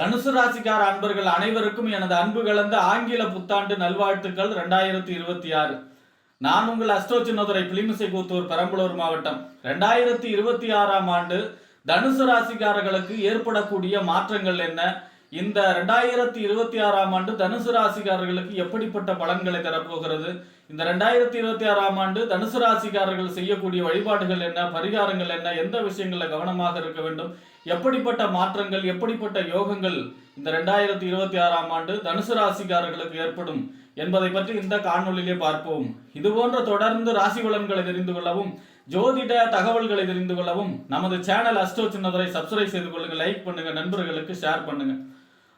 தனுசு ராசிக்கார அன்பர்கள் அனைவருக்கும் எனது அன்பு கலந்த ஆங்கில புத்தாண்டு நல்வாழ்த்துக்கள் ரெண்டாயிரத்தி இருபத்தி ஆறு. நான் உங்கள் அஷ்டோ சின்னதுரை பிலிமிசை கூத்தூர் பெரம்பலூர் மாவட்டம். ரெண்டாயிரத்தி இருபத்தி ஆறாம் ஆண்டு தனுசு ராசிக்காரர்களுக்கு ஏற்படக்கூடிய மாற்றங்கள் என்ன? இந்த ரெண்டாயிரத்தி இருபத்தி ஆறாம் ஆண்டு தனுசு ராசிக்காரர்களுக்கு எப்படிப்பட்ட பலன்களை தரப்போகிறது? இந்த ரெண்டாயிரத்தி இருபத்தி ஆறாம் ஆண்டு தனுசு ராசிக்காரர்கள் செய்யக்கூடிய வழிபாடுகள் என்ன? பரிகாரங்கள் என்ன? எந்த விஷயங்களில் கவனமாக இருக்க வேண்டும்? எப்படிப்பட்ட மாற்றங்கள் எப்படிப்பட்ட யோகங்கள் இந்த ரெண்டாயிரத்தி இருபத்தி ஆறாம் ஆண்டு தனுசு ராசிக்காரர்களுக்கு ஏற்படும் என்பதை பற்றி இந்த காணொளியிலே பார்ப்போம். இது போன்ற தொடர்ந்து ராசி பலன்களை தெரிந்து கொள்ளவும் ஜோதிட தகவல்களை தெரிந்து கொள்ளவும் நமது சேனல் அஸ்டோ சின்னதரை சப்ஸ்கிரைப் செய்து கொள்ளுங்க லைக் பண்ணுங்க நண்பர்களுக்கு ஷேர் பண்ணுங்க.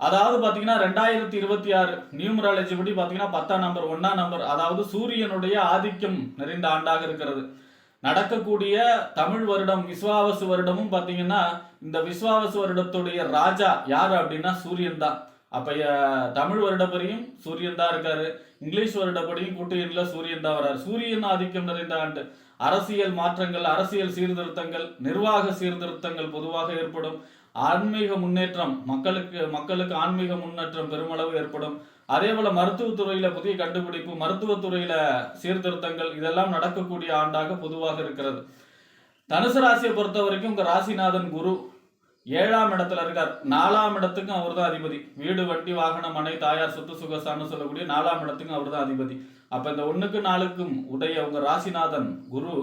அதாவது பார்த்தீங்கன்னா ரெண்டாயிரத்தி இருபத்தி ஆறு நியூமராலஜி படி பார்த்தீங்கன்னா பத்தாம் நம்பர் ஒன்னாம் நம்பர் அதாவது சூரியனுடைய ஆதிக்கம் நிறைந்த ஆண்டாக இருக்கிறது. நடக்கக்கூடிய தமிழ் வருடம் விஸ்வாவசு வருடமும் பார்த்தீங்கன்னா இந்த விஸ்வாவசு வருடத்துடைய ராஜா யார் அப்படின்னா சூரியன் தான். அப்போ தமிழ் வருடப்படியும் சூரியன் தான் இருக்காரு. இங்கிலீஷ் வருடப்படியும் கூட்டு சூரியன் தான் வர்றாரு சூரியன் ஆதிக்கம் நிறைந்த ஆண்டு. அரசியல் மாற்றங்கள் அரசியல் சீர்திருத்தங்கள் நிர்வாக சீர்திருத்தங்கள் பொதுவாக ஏற்படும். ஆன்மீக முன்னேற்றம் மக்களுக்கு மக்களுக்கு ஆன்மீக முன்னேற்றம் பெருமளவு ஏற்படும். அதே போல மருத்துவத்துறையில புதிய கண்டுபிடிப்பு மருத்துவத்துறையில சீர்திருத்தங்கள் இதெல்லாம் நடக்கக்கூடிய ஆண்டாக பொதுவாக இருக்கிறது. தனுசு ராசியை பொறுத்த வரைக்கும் உங்க ராசிநாதன் குரு ஏழாம் இடத்துல இருக்கார். நாலாம் இடத்துக்கும் அவர் தான் அதிபதி. வீடு வட்டி வாகனம் மனை தாயார் சொத்து சுகசான்னு சொல்லக்கூடிய நாலாம் இடத்துக்கும் அவர் தான் அதிபதி. அப்ப இந்த ஒண்ணுக்கு நாளுக்கும் உடைய உங்க ராசிநாதன் குரு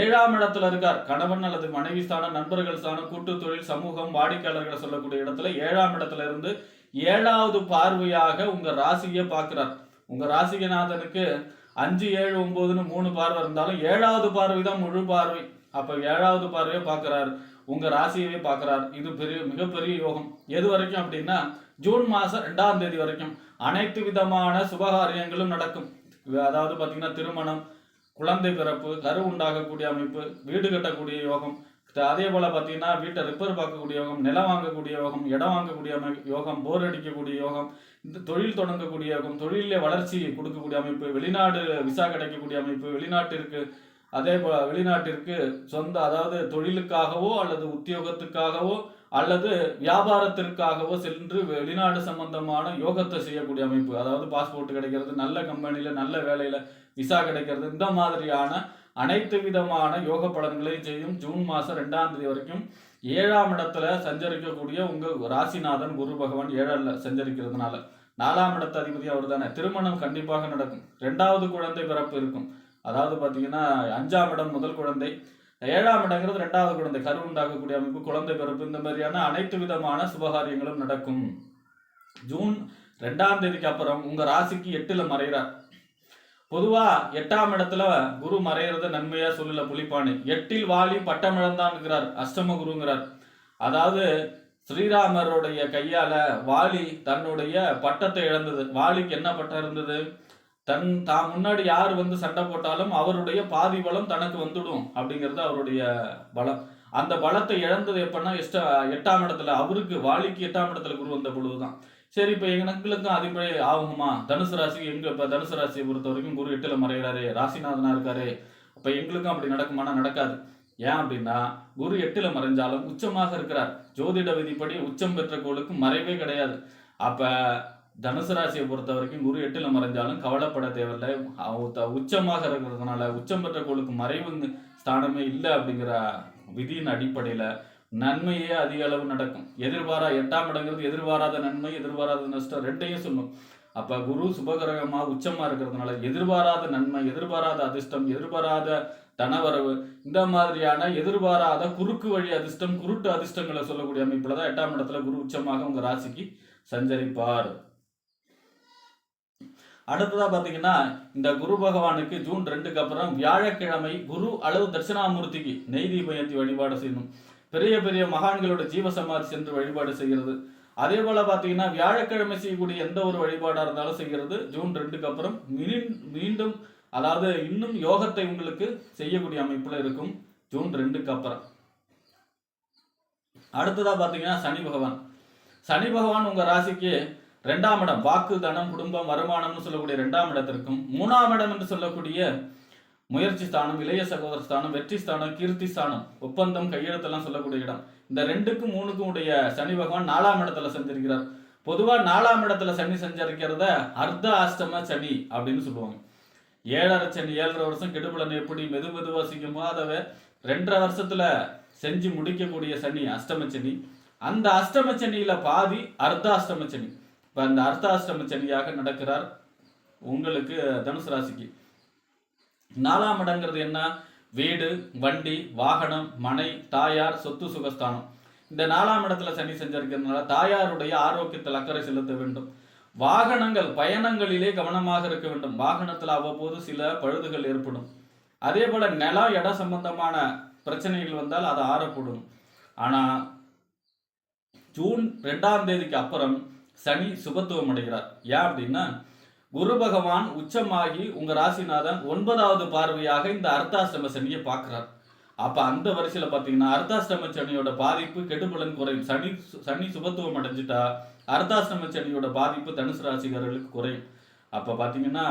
ஏழாம் இடத்துல இருக்கார். கணவன் அல்லது மனைவி ஸ்தானம் நண்பர்கள் ஸ்தானம் கூட்டு தொழில் சமூகம் வாடிக்கையாளர்களை சொல்லக்கூடிய இடத்துல ஏழாம் இடத்துல இருந்து ஏழாவது பார்வையாக உங்க ராசியை பார்க்கிறார். உங்க ராசிகநாதனுக்கு அஞ்சு ஏழு ஒன்பதுன்னு மூணு பார்வை இருந்தாலும் ஏழாவது பார்வை தான் முழு பார்வை. அப்ப ஏழாவது பார்வையை பார்க்கிறார். உங்க ராசியவே பார்க்கிறார். இது பெரிய மிகப்பெரிய யோகம். எது வரைக்கும் அப்படின்னா ஜூன் மாசம் ரெண்டாம் தேதி வரைக்கும் அனைத்து விதமான சுபகாரியங்களும் நடக்கும். அதாவது பார்த்தீங்கன்னா திருமணம் குழந்தை பிறப்பு கரு உண்டாகக்கூடிய அமைப்பு வீடு கட்டக்கூடிய யோகம் அதே போல பார்த்தீங்கன்னா வீட்டை ரிப்பேர் பார்க்கக்கூடிய யோகம் நிலம் வாங்கக்கூடிய யோகம் இடம் வாங்கக்கூடிய யோகம் போர் அடிக்கக்கூடிய யோகம் இந்த தொழில் தொடங்கக்கூடிய யோகம் தொழிலே வளர்ச்சி கொடுக்கக்கூடிய அமைப்பு வெளிநாடு விசா கிடைக்கக்கூடிய அமைப்பு வெளிநாட்டிற்கு அதே போல வெளிநாட்டிற்கு சொந்த அதாவது தொழிலுக்காகவோ அல்லது உத்தியோகத்துக்காகவோ அல்லது வியாபாரத்திற்காகவோ சென்று வெளிநாடு சம்பந்தமான யோகத்தை செய்யக்கூடிய அமைப்பு. அதாவது பாஸ்போர்ட் கிடைக்கிறது நல்ல கம்பெனியில் நல்ல வேலையில் விசா கிடைக்கிறது இந்த மாதிரியான அனைத்து விதமான யோக பலன்களை செய்யும் ஜூன் மாசம் ரெண்டாம் தேதி வரைக்கும் ஏழாம் இடத்துல சஞ்சரிக்கக்கூடிய உங்க ராசிநாதன் குரு பகவான் ஏழில் சஞ்சரிக்கிறதுனால நாலாம் இடத்த அதிபதி அவர் தானே. திருமணம் கண்டிப்பாக நடக்கும். ரெண்டாவது குழந்தை பிறப்பு இருக்கும். அதாவது பார்த்தீங்கன்னா அஞ்சாம் இடம் முதல் குழந்தை. ஏழாம் இடங்கிறது ரெண்டாவது குழந்தை. கரு உண்டாகக்கூடிய அமைப்பு குழந்தை பிறப்பு இந்த மாதிரியான அனைத்து விதமான சுபகாரியங்களும் நடக்கும். ஜூன் ரெண்டாம் தேதிக்கு அப்புறம் உங்க ராசிக்கு எட்டுல மறைகிறார். பொதுவா எட்டாம் இடத்துல குரு மறையிறத நன்மையா சொல்லல புலிப்பானு எட்டில் வாலி பட்டமிழந்தான்ங்கிறார் அஷ்டம குருங்கிறார். அதாவது ஸ்ரீராமருடைய கையால வாலி தன்னுடைய பட்டத்தை இழந்தது. வாலிக்கு என்ன பட்டம் இருந்தது? தன் தான் முன்னாடி யார் வந்து சண்டை போட்டாலும் அவருடைய பாதி பலம் தனக்கு வந்துடும் அப்படிங்கிறது அவருடைய பலம். அந்த பலத்தை இழந்தது எப்பன்னா எஷ்ட எட்டாம் இடத்துல அவருக்கு வாலிக்கு எட்டாம் இடத்துல குரு வந்த பொழுதுதான். சரி இப்போ எங்களுக்கும் அதிபதி ஆகுமா தனுசு ராசி எங்க இப்போ தனுசு ராசியை பொறுத்த வரைக்கும் குரு எட்டில் மறைகிறாரு ராசிநாதனா இருக்காரு. அப்போ எங்களுக்கும் அப்படி நடக்குமானா நடக்காது. ஏன் அப்படின்னா குரு எட்டில் மறைஞ்சாலும் உச்சமாக இருக்கிறார். ஜோதிட விதிப்படி உச்சம் பெற்ற கோளுக்கு மறைவே கிடையாது. அப்போ தனுசு ராசியை பொறுத்த வரைக்கும் குரு எட்டில் மறைஞ்சாலும் கவலைப்பட தேவையில்லை. த- உச்சமாக இருக்கிறதுனால உச்சம் பெற்ற கோளுக்கு மறைவு ஸ்தானமே இல்லை அப்படிங்கிற விதியின் அடிப்படையில் நன்மையே அதிக அளவு நடக்கும். எதிர்பாரா எட்டாம் இடங்கிறது எதிர்பாராத நன்மை எதிர்பாராத நஷ்டம் ரெண்டையும் சொல்லும். அப்ப குரு சுபகிரகமா உச்சமா இருக்கிறதுனால எதிர்பாராத நன்மை எதிர்பாராத அதிர்ஷ்டம் எதிர்பாராத தனவரவு இந்த மாதிரியான எதிர்பாராத குறுக்கு வழி அதிர்ஷ்டம் குருட்டு அதிர்ஷ்டங்களை சொல்லக்கூடிய அமைப்புலதான் எட்டாம் இடத்துல குரு உச்சமாக உங்க ராசிக்கு சஞ்சரிப்பார். அடுத்ததா பாத்தீங்கன்னா இந்த குரு பகவானுக்கு ஜூன் ரெண்டுக்கு அப்புறம் வியாழக்கிழமை குரு அளவு தட்சிணாமூர்த்திக்கு நெய் பயந்தி வழிபாடு செய்யணும். பெரிய பெரிய மகான்களோட ஜீவசமாதி சென்று வழிபாடு செய்கிறது. அதே போல பார்த்தீங்கன்னா வியாழக்கிழமை செய்யக்கூடிய எந்த ஒரு வழிபாடா இருந்தாலும் செய்கிறது. ஜூன் ரெண்டுக்கு அப்புறம் மீண்டும் அதாவது இன்னும் யோகத்தை உங்களுக்கு செய்யக்கூடிய அமைப்புல இருக்கும். ஜூன் ரெண்டுக்கு அப்புறம். அடுத்ததா பார்த்தீங்கன்னா சனி பகவான். சனி பகவான் உங்க ராசிக்கு ரெண்டாம் இடம். வாக்கு தனம் குடும்பம் வருமானம்னு சொல்லக்கூடிய ரெண்டாம் இடத்திற்கும். மூணாம் இடம் என்று சொல்லக்கூடிய முயற்சி ஸ்தானம் இளைய சகோதர ஸ்தானம் வெற்றி ஸ்தானம் கீர்த்தி ஸ்தானம் ஒப்பந்தம் கையெழுத்தெல்லாம் சொல்லக்கூடிய இடம். இந்த ரெண்டுக்கும் மூணுக்கும் உடைய சனி பகவான் நாலாம் இடத்துல செஞ்சிருக்கிறார் பொதுவாக நாலாம் இடத்துல சனி செஞ்சிருக்கிறத அர்த்த அஷ்டம சனி அப்படின்னு சொல்லுவாங்க. ஏழரை சனி ஏழரை வருஷம் கெடுபலன் எப்படி மெது மெதுவா சிக்குமோ அதை ரெண்டரை வருஷத்துல செஞ்சு முடிக்கக்கூடிய சனி அஷ்டம சனி. அந்த அஷ்டம சனியில பாதி அர்த்தாஷ்டம சனி. இப்ப அந்த அர்த்தாஷ்டம சனியாக நடக்கிறார் உங்களுக்கு தனுசு ராசிக்கு. நாலாம் இடங்கிறது என்ன? வீடு வண்டி வாகனம் மனை தாயார் சொத்து சுகஸ்தானம். இந்த நாலாம் இடத்துல சனி செஞ்சிருக்கிறதுனால தாயாருடைய ஆரோக்கியத்தில் அக்கறை செலுத்த வேண்டும். வாகனங்கள் பயணங்களிலே கவனமாக இருக்க வேண்டும். வாகனத்தில் அவ்வப்போது சில பழுதுகள் ஏற்படும். அதே போல நிலம் இட சம்பந்தமான பிரச்சனைகள் வந்தால் அதை ஆறப்படும் ஆனால் ஜூன் ரெண்டாம் தேதிக்கு அப்புறம் சனி சுபத்துவம் அடைகிறார். ஏன் அப்படின்னா குரு பகவான் உச்சமாகி உங்க ராசிநாதன் ஒன்பதாவது பார்வையாக இந்த அர்த்தாஷ்டம சனியை பார்க்கிறார். அப்ப அந்த வரிசையில பாத்தீங்கன்னா அர்த்தாஷ்டம சனியோட பாதிப்பு கெடுபலன் குறையும். சனி சனி சுபத்துவம் அடைஞ்சிட்டா அர்த்தாஷ்டம சனியோட பாதிப்பு தனுசு ராசிகர்களுக்கு குறையும். அப்ப பாத்தீங்கன்னா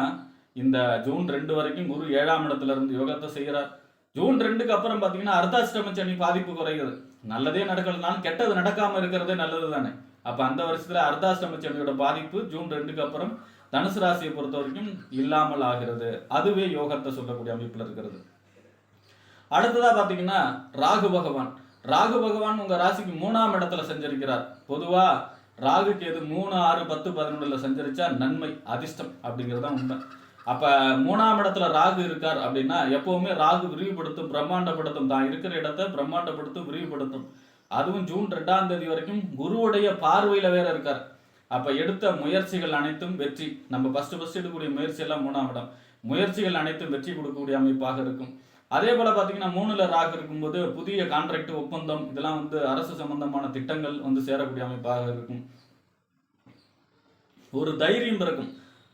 இந்த ஜூன் ரெண்டு வரைக்கும் குரு ஏழாம் இடத்துல இருந்து யோகத்தை செய்கிறார் ஜூன் ரெண்டுக்கு அப்புறம் பாத்தீங்கன்னா அர்த்தாசிரம சனி பாதிப்பு குறைகிறது நல்லதே நடக்கலனாலும் கெட்டது நடக்காம இருக்கிறதே நல்லது தானே அப்ப அந்த வருஷத்துல அர்த்தாசிரம சனியோட பாதிப்பு ஜூன் ரெண்டுக்கு அப்புறம் தனுசு ராசியை பொறுத்த வரைக்கும் இல்லாமல் ஆகிறது. அதுவே யோகத்தை சொல்லக்கூடிய அமைப்பில் இருக்கிறது. அடுத்ததா பார்த்தீங்கன்னா ராகு பகவான். ராகு பகவான் உங்க ராசிக்கு மூணாம் இடத்துல செஞ்சிருக்கிறார். பொதுவா ராகுக்கு எது மூணு ஆறு பத்து பதினொன்றுல செஞ்சிருச்சா நன்மை அதிர்ஷ்டம் அப்படிங்கிறது தான் உண்மை. அப்ப மூணாம் இடத்துல ராகு இருக்கார் அப்படின்னா எப்பவுமே ராகு விரிவுபடுத்தும் பிரம்மாண்டப்படுத்தும். தான் இருக்கிற இடத்தை பிரம்மாண்டப்படுத்தும் விரிவுபடுத்தும். அதுவும் ஜூன் ரெண்டாம் தேதி வரைக்கும் குருவுடைய பார்வையில வேற இருக்கார். அப்ப எடுத்த முயற்சிகள் அனைத்தும் வெற்றி. நம்ம ஃபர்ஸ்ட் ஃபர்ஸ்ட் எடுக்கக்கூடிய முயற்சி எல்லாம் மூணாம் இடம். முயற்சிகள் அனைத்தும் வெற்றி கொடுக்கக்கூடிய அமைப்பாக இருக்கும். அதே போல பாத்தீங்கன்னா மூணுல ராக இருக்கும்போது புதிய கான்ட்ராக்ட் ஒப்பந்தம் இதெல்லாம் வந்து அரசு சம்பந்தமான திட்டங்கள் வந்து சேரக்கூடிய அமைப்பாக இருக்கும். ஒரு தைரியம் இருக்கும்.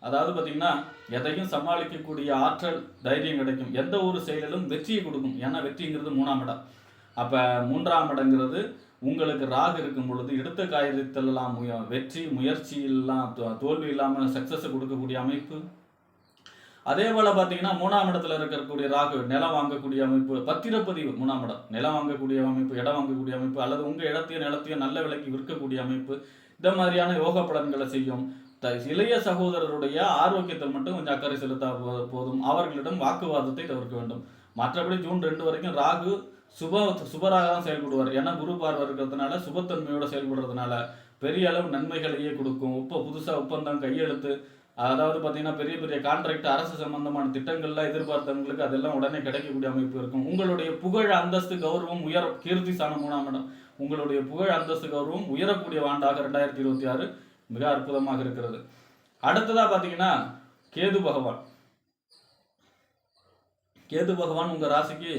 அதாவது பாத்தீங்கன்னா எதையும் சமாளிக்கக்கூடிய ஆற்றல் தைரியம் கிடைக்கும். எந்த ஒரு செயலிலும் வெற்றியை கொடுக்கும். ஏன்னா வெற்றிங்கிறது மூணாம் இடம். அப்ப மூன்றாம் இடங்கிறது உங்களுக்கு ராகு இருக்கும் பொழுது எடுத்த காரியத்தில் முய- வெற்றி முயற்சியெல்லாம் தோ- தோல்வி இல்லாமல் சக்சஸ் கொடுக்கக்கூடிய அமைப்பு. அதே போல பார்த்தீங்கன்னா மூணாம் இடத்துல இருக்கக்கூடிய ராகு நிலம் வாங்கக்கூடிய அமைப்பு பத்திரப்பதிவு மூணாம் இடம். நிலம் வாங்கக்கூடிய அமைப்பு இடம் வாங்கக்கூடிய அமைப்பு அல்லது உங்கள் இடத்தையும் நிலத்தையும் நல்ல விலைக்கு விற்கக்கூடிய அமைப்பு இந்த மாதிரியான யோக பலன்களை செய்யும். த- இளைய சகோதரருடைய ஆரோக்கியத்தில் மட்டும் கொஞ்சம் அக்கறை செலுத்தா போதும். அவர்களிடம் வாக்குவாதத்தை தவிர்க்க வேண்டும். மற்றபடி ஜூன் ரெண்டு வரைக்கும் ராகு சுப சுபராக தான் செயல்படுவார். ஏன்னா குரு பார்வை இருக்கிறதுனால சுபத்தன்மையோட செயல்படுறதுனால பெரிய அளவு நன்மைகளையே கொடுக்கும். உப்ப புதுசா ஒப்பந்தம் கையெழுத்து. அதாவது பார்த்தீங்கன்னா பெரிய பெரிய கான்ட்ராக்ட் அரசு சம்பந்தமான திட்டங்கள்லாம் எதிர்பார்த்தவங்களுக்கு அதெல்லாம் உடனே கிடைக்கக்கூடிய அமைப்பு இருக்கும். உங்களுடைய புகழ் அந்தஸ்து கௌரவம் உயர கீர்த்தி சாணம் மூணாம் இடம். உங்களுடைய புகழ் அந்தஸ்து கௌரவம் உயரக்கூடிய ஆண்டாக ரெண்டாயிரத்தி இருபத்தி ஆறு மிக அற்புதமாக இருக்கிறது. அடுத்ததா பார்த்தீங்கன்னா கேது பகவான். கேது பகவான் உங்க ராசிக்கு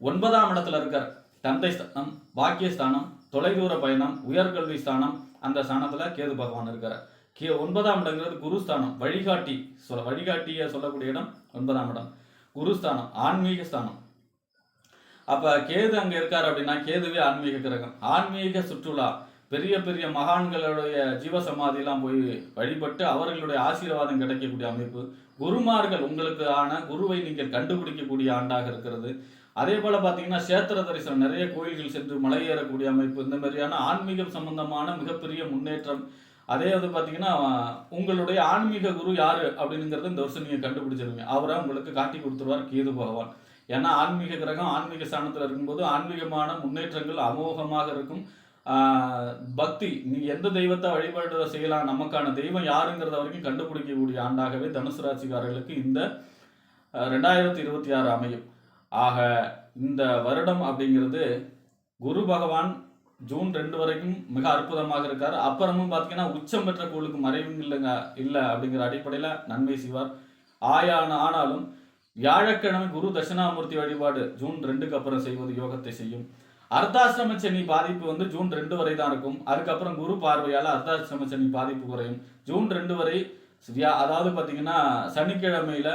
ஒன்பதாம் இடத்துல இருக்கார். தந்தை ஸ்தானம் பாக்கியஸ்தானம் தொலைதூர பயணம் உயர்கல்வி ஸ்தானம் அந்த ஸ்தானத்தில் கேது பகவான் இருக்கார். கே ஒன்பதாம் இடங்கிறது குருஸ்தானம். வழிகாட்டி சொல்ல வழிகாட்டிய சொல்லக்கூடிய இடம் ஒன்பதாம் இடம். குருஸ்தானம் ஆன்மீக ஸ்தானம். அப்போ கேது அங்கே இருக்கார் அப்படின்னா கேதுவே ஆன்மீக கிரகம். ஆன்மீக சுற்றுலா. பெரிய பெரிய மகான்களுடைய ஜீவசமாதியெல்லாம் போய் வழிபட்டு அவர்களுடைய ஆசீர்வாதம் கிடைக்கக்கூடிய அமைப்பு. குருமார்கள் உங்களுக்கு ஆன குருவை நீங்கள் கண்டுபிடிக்கக்கூடிய ஆண்டாக இருக்கிறது. அதே போல பார்த்தீங்கன்னா சேத்திர தரிசனம் நிறைய கோயில்கள் சென்று மலையேறக்கூடிய அமைப்பு இந்த மாதிரியான ஆன்மீகம் சம்பந்தமான மிகப்பெரிய முன்னேற்றம். அதே வந்து பார்த்தீங்கன்னா உங்களுடைய ஆன்மீக குரு யாரு அப்படிங்கிறத இந்த வருஷம் நீங்கள் கண்டுபிடிச்சிருவீங்க. அவரை உங்களுக்கு காட்டி கொடுத்துருவார் கேது பகவான். ஏன்னா ஆன்மீக கிரகம் ஆன்மீக ஸ்தானத்தில் இருக்கும்போது ஆன்மீகமான முன்னேற்றங்கள் அமோகமாக இருக்கும். பக்தி நீ எந்த தெய்வத்தை வழிபாடு செய்யலாம் நமக்கான தெய்வம் யாருங்கிறத வரைக்கும் கண்டுபிடிக்கக்கூடிய ஆண்டாகவே தனுசு ராசிக்காரர்களுக்கு இந்த ரெண்டாயிரத்தி இருபத்தி ஆறு அமையும். ஆக இந்த வருடம் அப்படிங்கிறது குரு பகவான் ஜூன் ரெண்டு வரைக்கும் மிக அற்புதமாக இருக்கார். அப்புறமும் பார்த்தீங்கன்னா உச்சம் பெற்ற கோளுக்கு மறைவும் இல்லைங்க இல்லை அப்படிங்கிற அடிப்படையில் நன்மை செய்வார். ஆயான ஆனாலும் வியாழக்கிழமை குரு தட்சிணாமூர்த்தி வழிபாடு ஜூன் ரெண்டுக்கு அப்புறம் செய்வது யோகத்தை செய்யும். அர்த்தாசிரம சனி பாதிப்பு வந்து ஜூன் ரெண்டு வரை தான் இருக்கும். அதுக்கப்புறம் குரு பார்வையால் அர்த்தாசிரம சனி பாதிப்பு குறையும். ஜூன் ரெண்டு வரை சரியா அதாவது பார்த்தீங்கன்னா சனிக்கிழமையில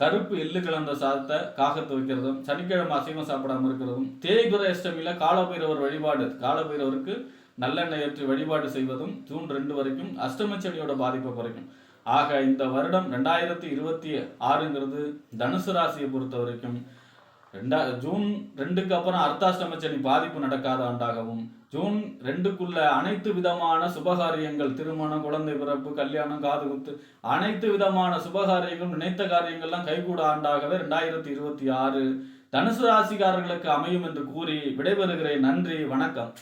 கருப்பு எள்ளு கலந்த சாதத்தை காகத்து வைக்கிறதும் சனிக்கிழமை அசைவம் சாப்பிடாம இருக்கிறதும் தேய்பிர அஷ்டமியில் காலபைரவர் வழிபாடு காலபைரவருக்கு நல்லெண்ணெய் ஏற்றி வழிபாடு செய்வதும் ஜூன் ரெண்டு வரைக்கும் அஷ்டம சனியோட பாதிப்பை குறைக்கும். ஆக இந்த வருடம் ரெண்டாயிரத்தி இருபத்தி ஆறுங்கிறது தனுசு ராசியை பொறுத்த வரைக்கும் ரெண்டா ஜூன் ரெண்டுக்கு அப்புறம் அர்த்தாஷ்டம சனி பாதிப்பு நடக்காத ஆண்டாகவும் ஜூன் ரெண்டுக்குள்ள அனைத்து விதமான சுபகாரியங்கள் திருமணம் குழந்தை பிறப்பு கல்யாணம் காது குத்து அனைத்து விதமான சுபகாரியங்களும் நினைத்த காரியங்கள்லாம் கைகூட ஆண்டாகவே ரெண்டாயிரத்தி இருபத்தி ஆறு தனுசு ராசிக்காரர்களுக்கு அமையும் என்று கூறி விடைபெறுகிறேன். நன்றி வணக்கம்.